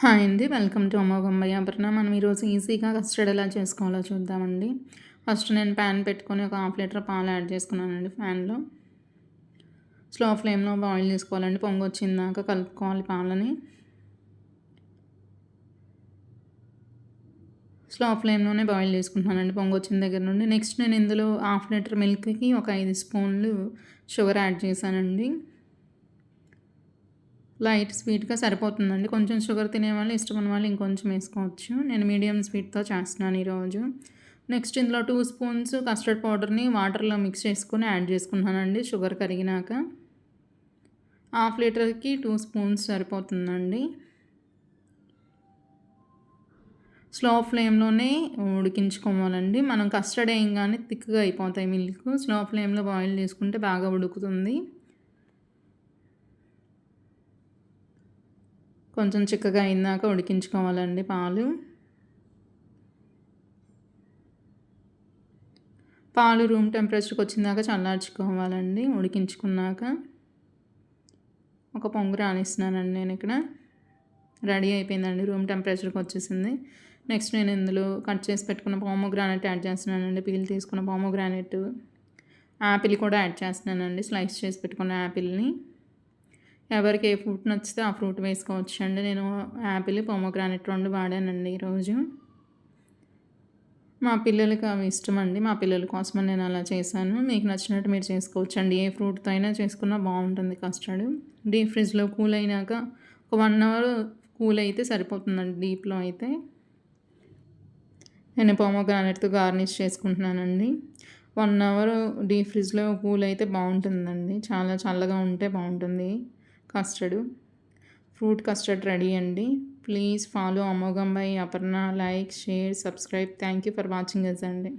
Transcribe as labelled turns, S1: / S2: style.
S1: Hi అండి. Welcome to అమ్మగమ్మయ్య Aparna మనం ఈరోజు ఈజీగా కస్టర్డ్ ఎలా చేసుకోవాలో చూద్దామండి. ఫస్ట్ నేను ప్యాన్ పెట్టుకొని ఒక హాఫ్ లీటర్ పాలు యాడ్ చేసుకున్నానండి ఫ్యాన్లో. స్లో ఫ్లేమ్లో బాయిల్ చేసుకోవాలండి. పొంగు వచ్చిందాక కలుపుకోవాలి పాలని. స్లో ఫ్లేమ్లోనే బాయిల్ చేసుకుంటున్నానండి. పొంగు వచ్చిన దగ్గర నుండి. నెక్స్ట్ నేను ఇందులో హాఫ్ లీటర్ మిల్క్కి ఒక ఐదు స్పూన్లు షుగర్ యాడ్ చేశానండి. లైట్ స్వీట్గా సరిపోతుందండి. కొంచెం షుగర్ తినే వాళ్ళు ఇష్టమైన వాళ్ళు ఇంకొంచెం వేసుకోవచ్చు. నేను మీడియం స్వీట్తో చేస్తున్నాను ఈరోజు. నెక్స్ట్ ఇందులో టూ స్పూన్స్ కస్టర్డ్ పౌడర్ని వాటర్లో మిక్స్ చేసుకొని యాడ్ చేసుకున్నానండి షుగర్ కరిగినాక హాఫ్ లీటర్కి టూ స్పూన్స్ సరిపోతుందండి. స్లో ఫ్లేమ్లోనే ఉడికించుకోవాలండి. మనం కస్టర్డ్ వేయంగానే థిక్గా అయిపోతాయి మిల్క్. స్లో ఫ్లేమ్లో బాయిల్ చేసుకుంటే బాగా ఉడుకుతుంది. కొంచెం చిక్కగా అయినాక ఉడికించుకోవాలండి పాలు. పాలు రూమ్ టెంపరేచర్కి వచ్చిందాక చల్లార్చుకోవాలండి ఉడికించుకున్నాక. ఒక పొంగు రానిస్తున్నానండి నేను ఇక్కడ. రెడీ అయిపోయిందండి రూమ్ టెంపరేచర్కి వచ్చేసింది. నెక్స్ట్ నేను ఇందులో కట్ చేసి పెట్టుకున్న పామోగ్రానైట్ యాడ్ చేస్తున్నానండి పీల్ తీసుకున్న పామోగ్రానైట్ యాపిల్ కూడా యాడ్ చేస్తున్నానండి స్లైస్ చేసి పెట్టుకున్న యాపిల్ని. ఎవరికి ఏ ఫ్రూట్ నచ్చితే ఆ ఫ్రూట్ వేసుకోవచ్చు అండి. నేను యాపిల్ పొమోగ్రానెట్ రెండు వాడానండి ఈరోజు. మా పిల్లలకి అవి ఇష్టం అండి మా పిల్లల కోసం నేను అలా చేశాను. మీకు నచ్చినట్టు మీరు చేసుకోవచ్చు అండి ఏ ఫ్రూట్తో అయినా చేసుకున్నా బాగుంటుంది కస్టర్డ్. డీప్ ఫ్రిడ్జ్లో కూల్ అయినాక ఒక వన్ అవర్ కూల్ అయితే సరిపోతుందండి డీప్లో అయితే. నేను పొమోగ్రానెట్తో గార్నిష్ చేసుకుంటున్నానండి. వన్ అవర్ డీప్ ఫ్రిడ్జ్లో కూల్ అయితే బాగుంటుందండి. చాలా చల్లగా ఉంటే బాగుంటుంది. కస్టర్డ్. ఫ్రూట్ కస్టర్డ్ రెడీ అండి. ప్లీజ్ ఫాలో అమోఘం by Aparna. Like share subscribe. Thank you for watching us అండి.